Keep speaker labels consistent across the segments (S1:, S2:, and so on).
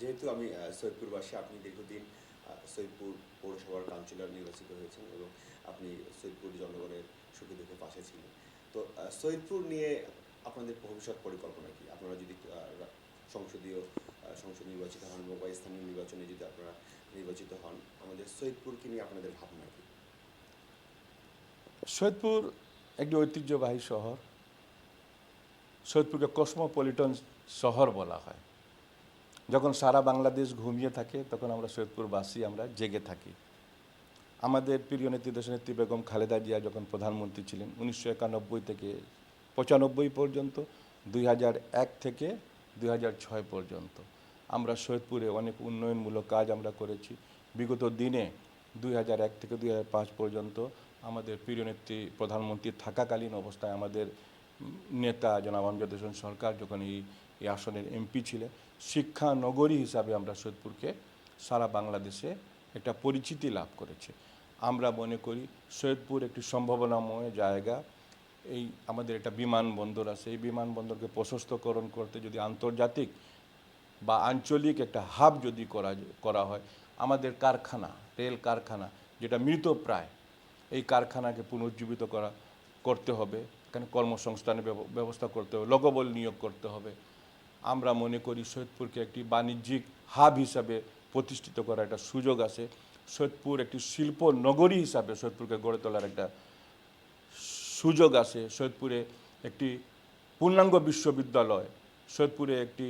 S1: যেহেতু আমি সৈয়দপুরবাসী, আপনি দীর্ঘদিন সৈয়দপুর পৌরসভার কাউন্সিলর নির্বাচিত হয়েছেন এবং আপনি সৈয়দপুর জনগণের সুখে দুঃখে পাশে ছিলেন। তো সৈয়দপুর নিয়ে আপনাদের ভবিষ্যৎ পরিকল্পনা কি? আপনারা যদি সংসদীয় সংসদ নির্বাচিত হন বা স্থানীয় নির্বাচনে যদি আপনারা নির্বাচিত হন, আমাদের সৈয়দপুরকে নিয়ে আপনাদের ভাবনা কি?
S2: সৈয়দপুর একটি ঐতিহ্যবাহী শহর। সৈয়দপুরকে কসমোপলিটন শহর বলা হয়। যখন সারা বাংলাদেশ ঘুমিয়ে থাকে, তখন আমরা সৈয়দপুরবাসী আমরা জেগে থাকি। আমাদের প্রিয় নেত্রী বেগম খালেদা জিয়া যখন প্রধানমন্ত্রী ছিলেন, উনিশশো একানব্বই থেকে পঁচানব্বই পর্যন্ত, দুই এক থেকে দুই ছয় পর্যন্ত। আমরা সৈয়দপুরে অনেক উন্নয়নমূলক কাজ আমরা করেছি। বিগত দিনে দুই এক থেকে দুই পাঁচ পর্যন্ত আমাদের প্রিয় নেত্রী প্রধানমন্ত্রী থাকাকালীন অবস্থায় আমাদের নেতা জনাব আমজাদ সরকার যখন এই এই আসনের এমপি ছিলেন শিক্ষা নগরী হিসাবে আমরা সৈয়দপুরকে সারা বাংলাদেশে একটা পরিচিতি লাভ করেছে। আমরা মনে করি সৈয়দপুর একটি সম্ভাবনাময় জায়গা। এই আমাদের একটা বিমানবন্দর আছে। এই বিমানবন্দরকে প্রশস্তকরণ করতে যদি আন্তর্জাতিক বা আঞ্চলিক একটা হাব যদি করা করা হয়, আমাদের কারখানা, রেল কারখানা, যেটা মৃতপ্রায় এই কারখানাকে পুনর্জীবিত করা, করতে হবে। এখানে কর্মসংস্থানের ব্যবস্থা করতে হবে লোকবল নিয়োগ করতে হবে। আমরা মনে করি সৈয়দপুরকে একটি বাণিজ্যিক হাব হিসাবে প্রতিষ্ঠিত করার একটা সুযোগ আছে। সৈয়দপুর একটি শিল্প নগরী হিসাবে সৈয়দপুরকে গড়ে তোলার একটা সুযোগ আছে। সৈয়দপুরে একটি পূর্ণাঙ্গ বিশ্ববিদ্যালয়, সৈয়দপুরে একটি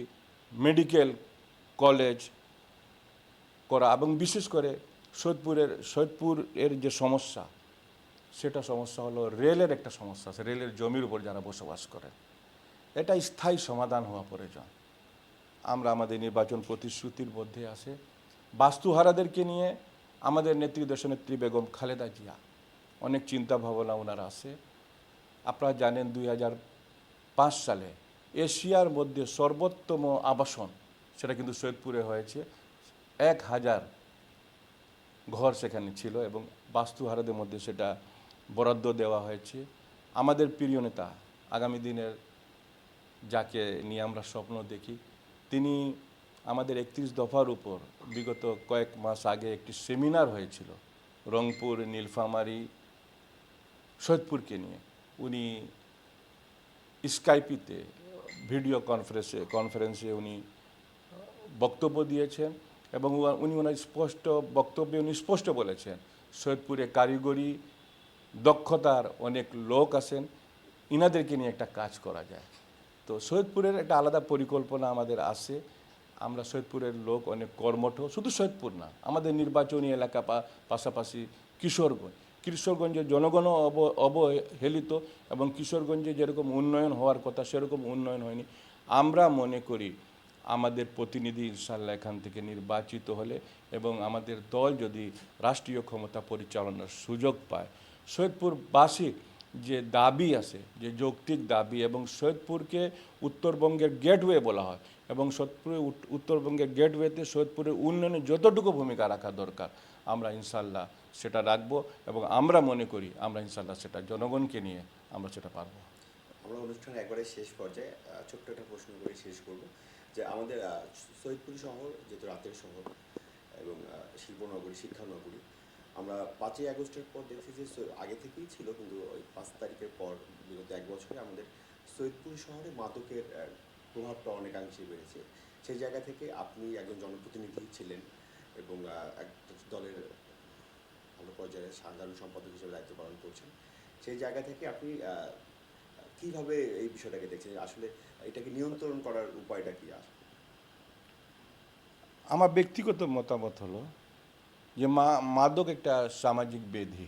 S2: মেডিকেল কলেজ করা এবং বিশেষ করে সৈয়দপুরের সৈয়দপুর এর যে সমস্যা, সেটা সমস্যা হলো রেলের একটা সমস্যা আছে। রেলের জমির উপর যারা বসবাস করেন এটা স্থায়ী সমাধান হওয়া প্রয়োজন। আমরা আমাদের নির্বাচন প্রতিশ্রুতির মধ্যে আছে। বাস্তুহারাদেরকে নিয়ে আমাদের নেত্রী বেগম খালেদা জিয়া, অনেক চিন্তা ভাবনা ওনার আছে। আপনারা জানেন দুই হাজার পাঁচ সালে এশিয়ার মধ্যে সর্বোত্তম আবাসন সেটা কিন্তু সৈয়দপুরে হয়েছে। এক হাজার ঘর সেখানে ছিল এবং বাস্তুহারাদের মধ্যে সেটা বরাদ্দ দেওয়া হয়েছে। আমাদের প্রিয় নেতা আগামী দিনের যাকে নিয়ে আমরা স্বপ্ন দেখি, তিনি আমাদের একত্রিশ দফার উপর বিগত কয়েক মাস আগে একটি সেমিনার হয়েছিল রংপুর, নীলফামারী, সৈয়দপুরকে নিয়ে। উনি স্কাইপিতে, ভিডিও কনফারেন্সে কনফারেন্সে উনি বক্তব্য দিয়েছেন এবং উনি ওনার স্পষ্ট বক্তব্যে উনি স্পষ্ট বলেছেন, সৈয়দপুরে কারিগরি দক্ষতার অনেক লোক আছেন, ইনাদেরকে নিয়ে একটা কাজ করা যায়। তো সৈয়দপুরের একটা আলাদা পরিকল্পনা আমাদের আছে। আমরা সৈয়দপুরের লোক অনেক কর্মঠ। শুধু সৈয়দপুর না, আমাদের নির্বাচনী এলাকা পাশাপাশি কিশোরগঞ্জ। কিশোরগঞ্জের জনগণও অব অবহেলিত এবং কিশোরগঞ্জে যেরকম উন্নয়ন হওয়ার কথা সেরকম উন্নয়ন হয়নি। আমরা মনে করি আমাদের প্রতিনিধি ইনশাল্লাহ এখান থেকে নির্বাচিত হলে এবং আমাদের দল যদি রাষ্ট্রীয় ক্ষমতা পরিচালনার সুযোগ পায়। সৈয়দপুরবাসী যে দাবি আছে, যে যৌক্তিক দাবি এবং সৈয়দপুরকে উত্তরবঙ্গের গেটওয়ে বলা হয় এবং সৈয়দপুরে উত্তরবঙ্গের গেটওয়েতে সৈয়দপুরের উন্নয়নে যতটুকু ভূমিকা রাখা দরকার, আমরা ইনশাল্লাহ সেটা রাখব এবং আমরা মনে করি আমরা ইনশাল্লাহ সেটা জনগণকে নিয়ে আমরা সেটা পারব।
S1: আমরা অনুষ্ঠানের একবারে শেষ পর্যায়ে ছোট্ট একটা প্রশ্ন করে শেষ করব যে আমাদের সৈয়দপুর শহর যেহেতু রাতের শহর এবং শিল্পনগরী, শিক্ষানগরী, আমরা পাঁচই আগস্টের পর দেখছি যে আগে থেকেই ছিল কিন্তু পাঁচ তারিখের পর, বিগত এক বছরে আমাদের সৈয়দপুর শহরে মাদকের প্রভাবটা অনেকাংশে বেড়েছে। সেই জায়গা থেকে আপনি একজন জনপ্রতিনিধি ছিলেন এবং এক দলের ভালো পর্যায়ে সাধারণ সম্পাদক হিসেবে দায়িত্ব পালন করছেন। সেই জায়গা থেকে আপনি কীভাবে এই বিষয়টাকে দেখছেন? আসলে এটাকে নিয়ন্ত্রণ করার উপায়টা কী আর
S2: আমার ব্যক্তিগত মতামত হলো যে মা, মাদক একটা সামাজিক ব্যাধি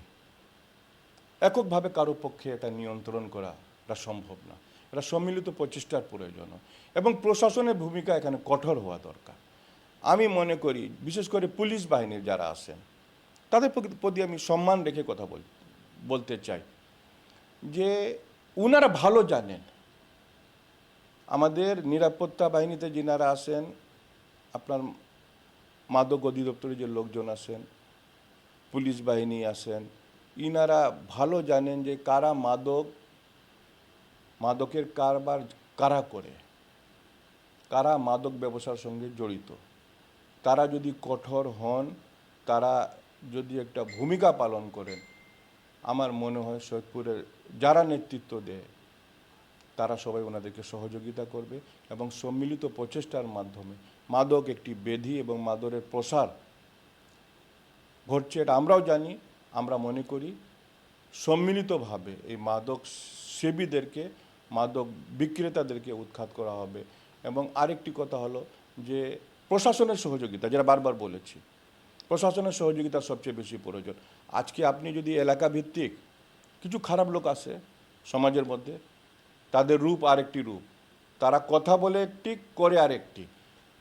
S2: এককভাবে কারও পক্ষে এটা নিয়ন্ত্রণ করা এটা সম্ভব না। এটা সম্মিলিত প্রচেষ্টার প্রয়োজন। এবং প্রশাসনের ভূমিকা এখানে কঠোর হওয়া দরকার। আমি মনে করি, বিশেষ করে পুলিশ বাহিনীর যারা আছেন, তাদের প্রতি- আমি সম্মান রেখে কথা বল বলতে চাই। যে উনারা ভালো জানেন। আমাদের নিরাপত্তা বাহিনীতে যিনারা আছেন, আপনার মাদক অধিদপ্তরে যে লোকজন আছেন, পুলিশ বাহিনী আছেন ইনারা ভালো জানেন যে কারা মাদক, মাদকের কারবার কারা করে, কারা মাদক ব্যবসার সঙ্গে জড়িত। তারা যদি কঠোর হন, তারা যদি একটা ভূমিকা পালন করেন, আমার মনে হয় সৈয়দপুরের যারা নেতৃত্ব দেয়, তারা সবাই ওনাদেরকে সহযোগিতা করবে এবং সম্মিলিত প্রচেষ্টার মাধ্যমে মাদক একটি বেধি এবং মাদকের প্রসার ঘটছে এটা আমরাও জানি। আমরা মনে করি, সম্মিলিতভাবে এই মাদক সেবীদেরকে, মাদক বিক্রেতাদেরকে উৎখাত করা হবে। এবং আরেকটি কথা হলো যে, প্রশাসনের সহযোগিতা, যেটা বারবার বলেছি, প্রশাসনের সহযোগিতা সবচেয়ে বেশি প্রয়োজন। আজকে আপনি যদি এলাকা ভিত্তিক কিছু খারাপ লোক আছে সমাজের মধ্যে, তাদের রূপ আরেকটি রূপ। তারা কথা বলে একটি করে আরেকটি।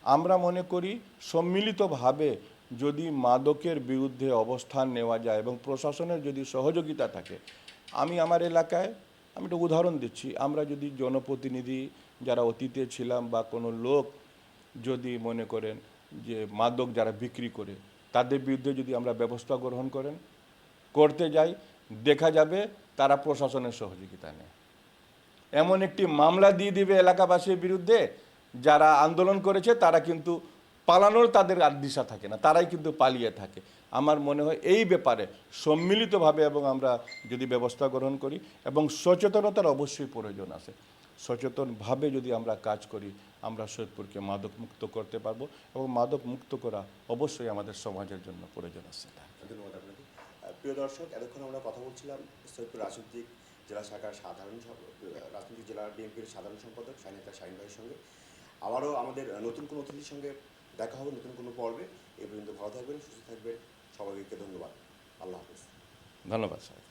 S2: আমরা মনে করি, সম্মিলিতভাবে যদি মাদকের বিরুদ্ধে অবস্থান নেওয়া যায় এবং প্রশাসনের যদি সহযোগিতা থাকে, আমি আমার এলাকায়, আমি একটা উদাহরণ দিচ্ছি, আমরা যদি জনপ্রতিনিধি যারা অতীতে ছিলাম বা কোনো লোক যদি মনে করেন যে মাদক যারা বিক্রি করে, তাদের বিরুদ্ধে যদি আমরা ব্যবস্থা গ্রহণ করেন, করতে যাই, দেখা যাবে তারা প্রশাসনের সহযোগিতা নেয়। এমন একটি মামলা দিয়ে দিবে এলাকাবাসীর বিরুদ্ধে, যারা আন্দোলন করেছে তারা কিন্তু পালানোর তাদের আর দিশা থাকে না, তারাই কিন্তু পালিয়ে থাকে। আমার মনে হয় এই ব্যাপারে সম্মিলিতভাবে এবং আমরা যদি ব্যবস্থা গ্রহণ করি এবং সচেতনতার অবশ্যই প্রয়োজন আছে। সচেতনভাবে যদি আমরা কাজ করি, আমরা সৈয়দপুরকে মাদক মুক্ত করতে পারব এবং মাদক মুক্ত করা অবশ্যই আমাদের সমাজের জন্য প্রয়োজন আছে।
S1: ধন্যবাদ আপনাকে। প্রিয় দর্শক, এতক্ষণ আমরা কথা বলছিলাম সৈয়দপুর রাজনৈতিক জেলা শাখার সাধারণ রাজনৈতিক জেলার বিএনপির সাধারণ সম্পাদক শাহিনেতা শাহিন ভাইয়ের সঙ্গে। আবারও আমাদের নতুন কোনো অতিথির সঙ্গে দেখা হবে নতুন কোনো পর্বে। এ পর্যন্ত ভালো থাকবেন, সুস্থ থাকবেন। সবাইকে ধন্যবাদ। আল্লাহ হাফিজ।
S2: ধন্যবাদ, স্যার।